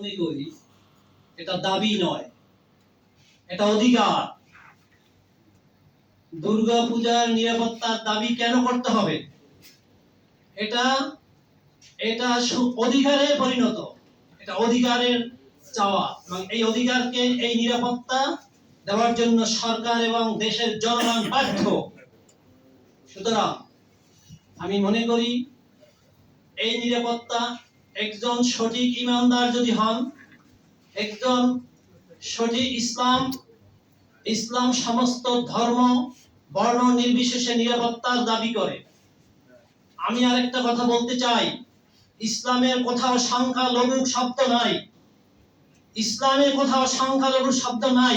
মনে করি, এটা দাবি নয়, এটা অধিকার। দুর্গা পূজার নিরাপত্তার দাবি কেন করতে হবে? এটা এটা অধিকারে পরিণত, এটা অধিকারের চাওয়া, এবং এই অধিকারকে এই নিরাপত্তা দেওয়ার জন্য সরকার এবং দেশের জনগণ বাধ্য। সুতরাং, আমি মনে করি, এই নিরাপত্তা একজন সঠিক ইমানদার যদি হন, একজন সঠিক ইসলাম ইসলাম সমস্ত ধর্ম, বর্ণ নির্বিশেষে নিরাপত্তার দাবি করে। আমি আরেকটা কথা বলতে চাই। ইসলামের কোথাও সংখ্যালঘু শব্দ নাই। ইসলামের কোথাও সংখ্যালঘু শব্দ নাই।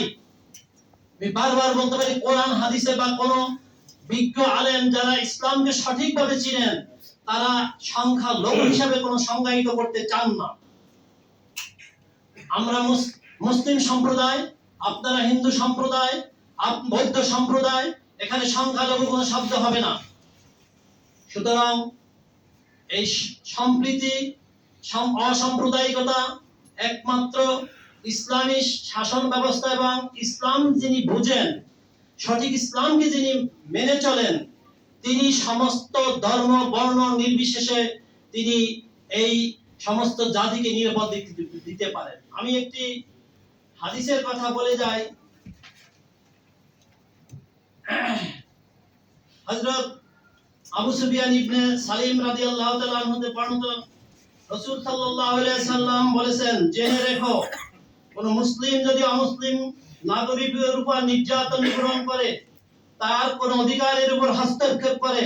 বারবার বলতে পারি, কোরআন, হাদিসে বা কোনো বিজ্ঞ আলেম যারা ইসলামকে সঠিকভাবে চিনেন, তারা সংখ্যা লোক হিসাবে কোনো সংজ্ঞায়িত করতে চান না। আমরা মুসলিম সম্প্রদায়, আপনারা হিন্দু সম্প্রদায় বৌদ্ধ সম্প্রদায়, এখানে সংখ্যালঘু কোনো শব্দ হবে না। সুতরাং এই সম্প্রীতি, সম- অসাম্প্রদায়িকতা একমাত্র ইসলামী শাসন ব্যবস্থা এবং ইসলাম যিনি বুঝেন সঠিক ইসলামকে যিনি মেনে চলেন, তিনি সমস্ত ধর্ম, বর্ণ নির্বিশেষে তিনি এই সমস্ত জাতিকে নিরাপদ দিতে- পারেন। আমি একটি হাদিসের কথা বলে যাই। হযরত আবু সুফিয়ান ইবনে সালিম রাদিয়াল্লাহু তাআলা হতে বর্ণিত রাসূল সাল্লাল্লাহু আলাইহি সাল্লাম বলেছেন, জেনে রেখো, কোন মুসলিম যদি অমুসলিম নাগরিকের উপর নির্যাতন নিপীড়ন করে, তার কোন অধিকারের উপর হস্তক্ষেপ করে,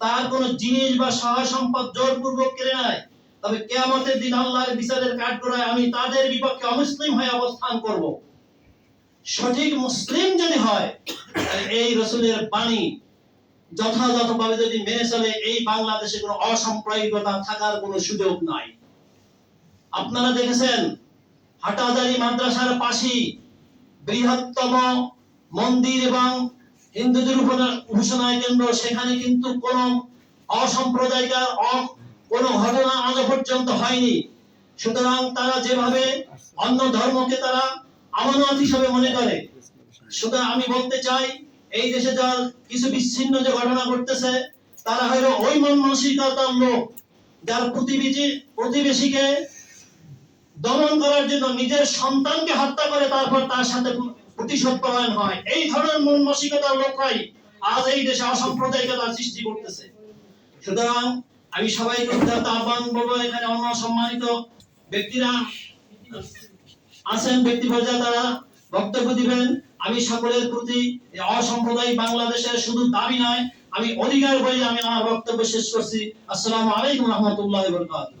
তার কোন জিনিস বা সহায় সম্পদ জোরপূর্বক কেড়ে নেয়, তবে কেয়ামতের দিন আল্লাহর বিচারের কাঠগড়ায় আমি তাদের বিপক্ষে অমুসলিম হয়ে অবস্থান করব। সঠিক মুসলিম যদি হয় এই রসুলের বাণী যথাযথভাবে যদি মেনে চলে, এই বাংলাদেশে কোনো অসাম্প্রদায়িকতা থাকার কোনো সুযোগ নাই। আপনারা দেখেছেন হাটাজারি মাদ্রাসার পাশেই বৃহত্তম মন্দির এবং হিন্দুদের উপাসনা- উপাসনায় কেন্দ্র। সেখানে কিন্তু কোন অসাম্প্রদায়িক কোনো ঘটনা আজ পর্যন্ত হয়নি। সুতরাং তারা যেভাবে অন্য ধর্মকে তারা আমানত হিসেবে মনে করে, সুতরাং আমি বলতে চাই, এই দেশে যার কিছু বিচ্ছিন্ন যে ঘটনা ঘটতেছে, তারা হলো ওই মন মানসিকতার লোক, যার প্রতিবেশী প্রতিবেশীকে দমন করার জন্য নিজের সন্তানকে হত্যা করে তারপর তার সাথে প্রতিশোধ পরায়ণ হয়। এই ধরনের মন মানসিকতার লোকরাই আজ এই দেশে অসাম্প্রদায়িকতার সৃষ্টি করতেছে। সুতরাং আমি সবাইকে উদারতা আহ্বান বলব এখানে অন্য সম্মানিত ব্যক্তিরা আছেন, ব্যক্তি পর্যায়ে তারা বক্তব্য দিবেন। আমি সকলের প্রতি অসাম্প্রদায়িক বাংলাদেশের শুধু দাবি নয়, আমি অধিকার বলে, আমি আমার বক্তব্য শেষ করছি। আসসালামু আলাইকুম রহমতুল্লাহ বরকাতুহ।